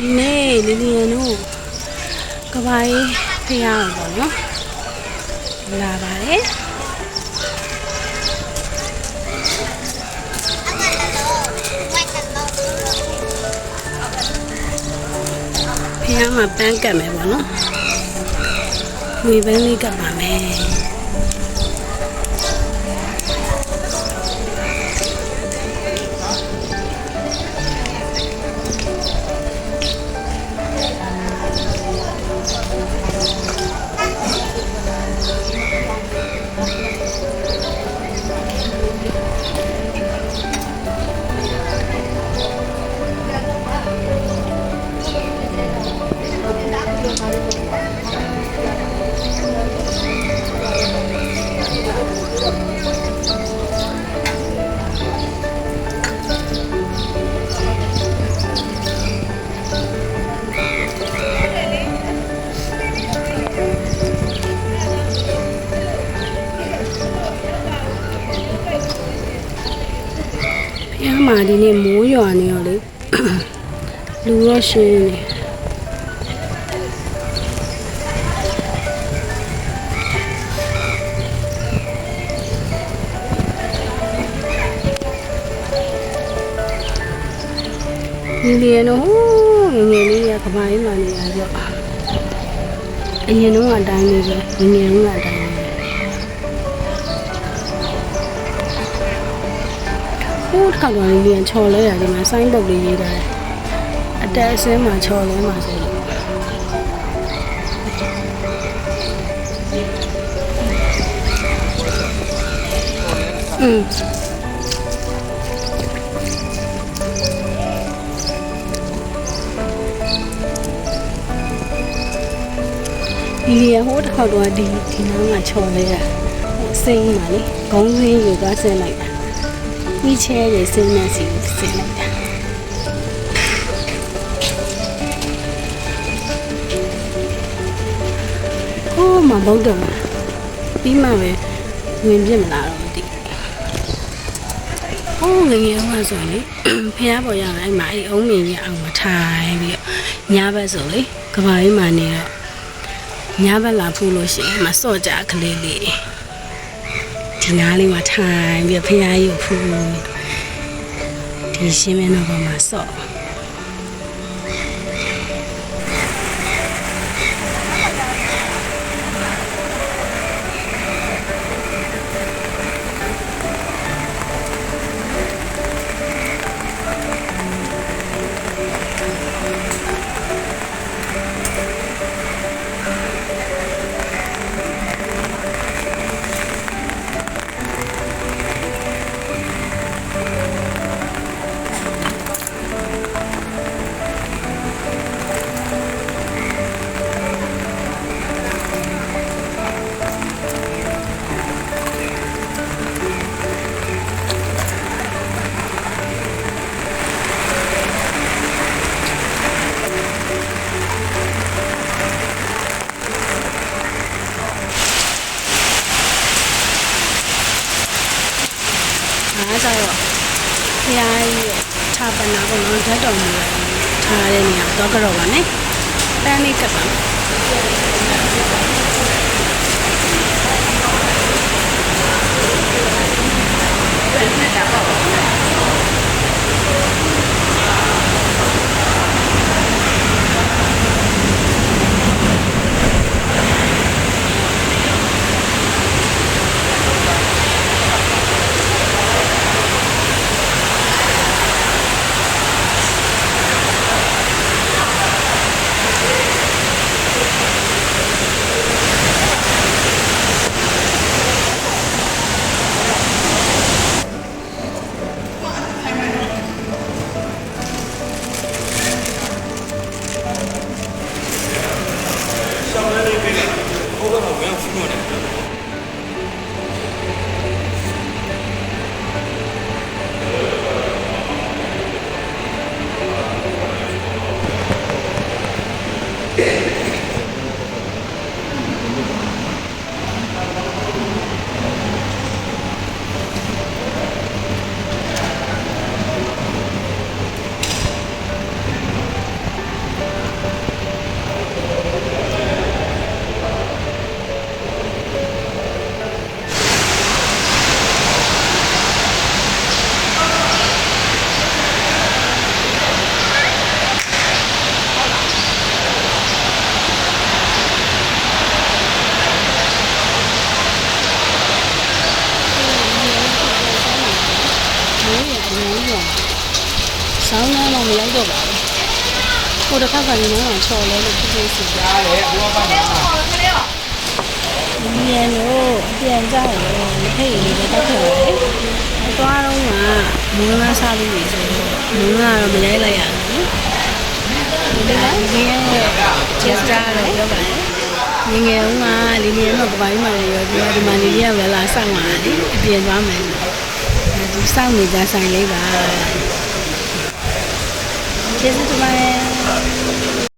ဒီနေ့လီလီယန်တို့ကဘာရေးဖျားအောင်ပေါ့နော်လာပါတယ်ဖျားမှာပန်းကတ်မယ်ပေါ့နော်ဝေပန်းလေးကတ်ပါမယ် ဖျားမှာဒီနေ့မိုးရွာနေရောလေလူရောရှင်းနေဒီလေနော်ငယ်ငယ်လေးကကဘာကြီးမှနေရကြောအရင်တော့အတိုင်းလေးပဲငယ်ငယ်တော့အတိုင်း ဟိုးတစ်ခါတော့လေးပြန်ချော်လဲရတယ်မှာဆိုင်းပုတ်လေးရေးထားတယ်အတက်အစင်းမှာချော်လဲမှာဆိုလို့อืมဒီလေဟိုးတစ်ခါတော့ဒီဒီနားမှာချော်လဲရစိမ့်မှာလေခေါင်းစင်းယူသွားဆင်းလိုက်တာ မိချဲရေစင်းနေစီစင်းလိုက်တာဟိုးမဘုတ်တော့ပြီးမှပဲဝင်ပြစ်မလာတော့မသိဟိုးငယ်ငယ်ဟောဆိုရင်လေဖះပေါ်ရတာအဲ့မှာအဲ့အုံးမြင်ရအောင်မထိုင်ပြီးတော့ညဘက်ဆိုလေကဘာကြီးမှနေတော့ညဘက်လာဖူးလို့ရှိရင်မစော့ကြကလေးလေး ဒီနားလေးမှာထိုင်ပြီးတော့ဖះကြီးကိုဖူးဒီရှင်းမင်းတော့ပေါ်မှာစော့ ကျတော့ဘုရားရဲ့ဌာပနာကိုတော့ဓာတ်တော်မူထားတဲ့နေရာတော့ကြောက်ပါနဲ့ပန်းလေးကပ်ပါပြန်နေတာပေါ့ မယ်ဟိုတစ်ခါကလည်းတော့ချော်လဲလို့ဖြစ်ဖြစ်စီကြားလေဘိုးဘပါမှာဒီရလို့အပြန်ကြရလို့လက်ထိတ်လေးပဲတောက်ခဲ့ပါတယ်အသွားတော့ကမုန်းလားစားပြီးပြီဆိုတော့မုန်းလားတော့မလဲလိုက်ရဘူးဒီလိုဒီရဲ့ချက်စတာတော့ပြောပါတယ်ငငယ်ဦးကလေးငယ်တော့ကပိုင်းမှလည်းရောဒီမှာဒီမှာနေရပဲလားစောင့်ပါလေအပြင်သွားမယ်ဒီစောင့်နေကြဆိုင်လေးပါ 재수 좋아해.